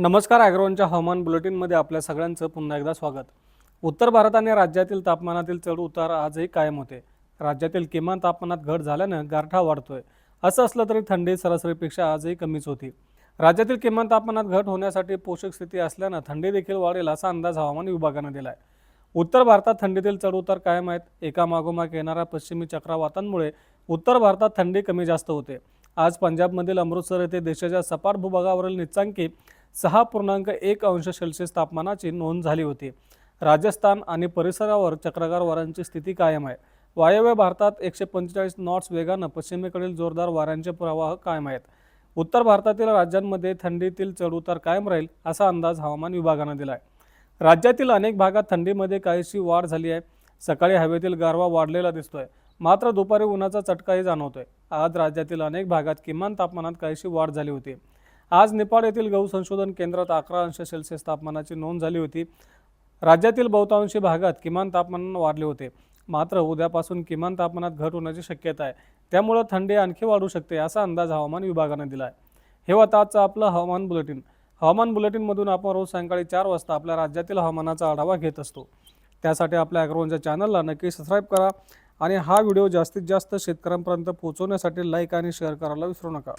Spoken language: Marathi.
नमस्कार ॲग्रोनच्या हवामान बुलेटिनमध्ये आपल्या सगळ्यांचं पुन्हा एकदा स्वागत. उत्तर भारत आणि राज्यातील तापमानातील चढ उतार आजही कायम होते. राज्यातील किमान तापमानात घट झाल्यानं गारठा वाढतोय. असं असलं तरी थंडी सरासरीपेक्षा आजही कमीच होती. राज्यातील किमान तापमानात घट होण्यासाठी पोषक स्थिती असल्यानं थंडी देखील वाढेल असा अंदाज हवामान विभागानं दिला आहे उत्तर भारतात थंडीतील चढउतार कायम आहेत. एका मागोमाग येणाऱ्या पश्चिमी चक्रवातांमुळे उत्तर भारतात थंडी कमी जास्त होते. आज पंजाबमधील अमृतसर येथे देशाच्या सपाट भूभागावरील निचांकी सहा पूर्णांक एक अंश सेल्सिअस तापमानाची नोंद झाली होती. राजस्थान आणि परिसरावर चक्रगार वाऱ्यांची स्थिती कायम आहे. वायव्य भारतात एकशे पंचेचाळीस नॉट्स वेगानं पश्चिमेकडील जोरदार वाऱ्यांचे प्रवाह कायम आहेत. उत्तर भारतातील राज्यांमध्ये थंडीतील चढउतार कायम राहील असा अंदाज हवामान विभागानं दिला आहे राज्यातील अनेक भागात थंडीमध्ये काहीशी वाढ झाली आहे. सकाळी हवेतील गारवा वाढलेला दिसतोय. मात्र दुपारी उन्हाचा चटकाही जाणवतोय. आज राज्यातील अनेक भागात किमान तापमानात काहीशी वाढ झाली होती. आज नेपाळ येथील गहू संशोधन केंद्रात अकरा अंश सेल्सिअस तापमानाची नोंद झाली होती. राज्यातील बहुतांशी भागात किमान तापमान वाढले होते. मात्र उद्यापासून किमान तापमानात घट होण्याची शक्यता आहे. त्यामुळं थंडी आणखी वाढू शकते असा अंदाज हवामान विभागाने दिला आहे हे होतं आजचं आपलं हवामान बुलेटिन. हवामान बुलेटिनमधून आपण रोज सायंकाळी चार वाजता आपल्या राज्यातील हवामानाचा आढावा घेत असतो. त्यासाठी आपल्या ॲग्रोवनच्या चॅनलला नक्की सबस्क्राईब करा आणि हा व्हिडिओ जास्तीत जास्त शेतकऱ्यांपर्यंत पोहोचवण्यासाठी लाईक आणि शेअर करायला विसरू नका.